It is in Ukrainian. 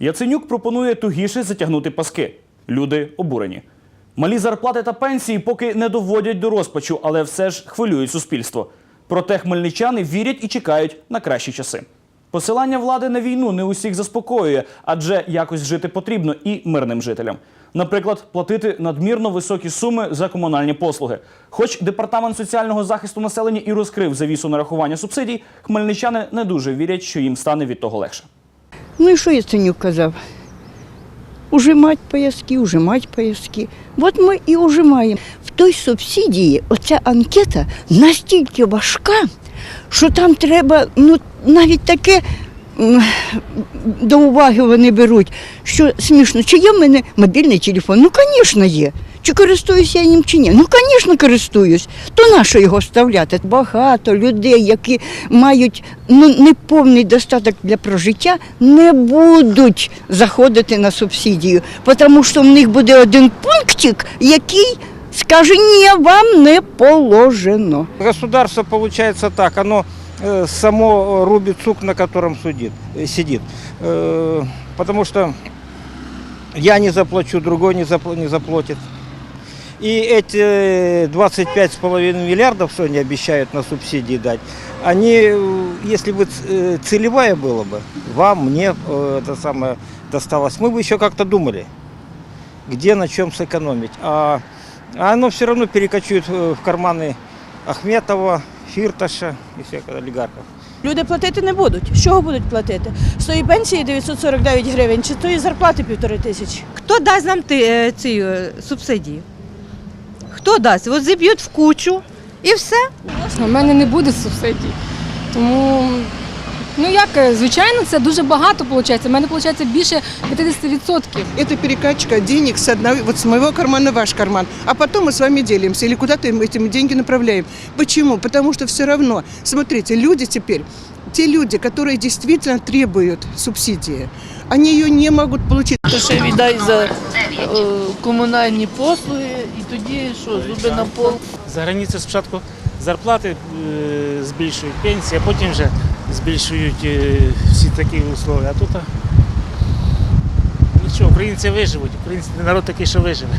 Яценюк пропонує тугіше затягнути паски. Люди обурені. Малі зарплати та пенсії поки не доводять до розпачу, але все ж хвилюють суспільство. Проте хмельничани вірять і чекають на кращі часи. Посилання влади на війну не усіх заспокоює, адже якось жити потрібно і мирним жителям. Наприклад, платити надмірно високі суми за комунальні послуги. Хоч департамент соціального захисту населення і розкрив завісу нарахування субсидій, хмельничани не дуже вірять, що їм стане від того легше. Ну і що Яценюк казав? Ужимать пояски, ужимать пояски. От ми і ужимаємо. В той субсидії оця анкета настільки важка, що там треба ну, навіть таке до уваги вони беруть, що смішно, чи є в мене мобільний телефон? Ну, звісно, є. Чи користуюся я ним чи ні? Ну, звісно, користуюсь. То на що його вставляти? Багато людей, які мають ну, неповний достаток для прожиття, не будуть заходити на субсидію, тому що в них буде один пунктик, який скаже, ні, вам не положено. Государство получается так, оно э, само рубит сук, на котором судит, э, сидит. Э, потому что я не заплачу, другой не, запла- не заплатит. И эти 25,5 миллиардов, что они обещают на субсидии дать, они, э, если бы э, целевая была бы, вам, мне э, это самое досталось, мы бы еще как-то думали, где на чем сэкономить. А, а оно все равно перекочует э, в карманы Ахметова, Фірташа і всіх олігархів. Люди платити не будуть. З чого будуть платити? З тої пенсії 949 гривень чи тої зарплати півтори тисячі? Хто дасть нам е, ці е, субсидії? Хто дасть? От зіб'ють в кучу і все. У мене не буде субсидій. Тому, ну як, е, звичайно, це дуже багато виходить. У мене виходить більше 50%. Это перекачка денег с одного, вот с моего кармана в ваш карман, а потом мы с вами делимся или куда-то мы эти деньги направляем. Почему? Потому что все равно, смотрите, люди теперь, те люди, которые действительно требуют субсидии, они ее не могут получить. То ще віддай за е, комунальні послуги і тоді що, зуби на пол. За границею спочатку зарплати е, збільшують пенсії, а потім вже збільшують е, всі такі условия. А тут нічого, українці виживуть, український народ такий, що виживе.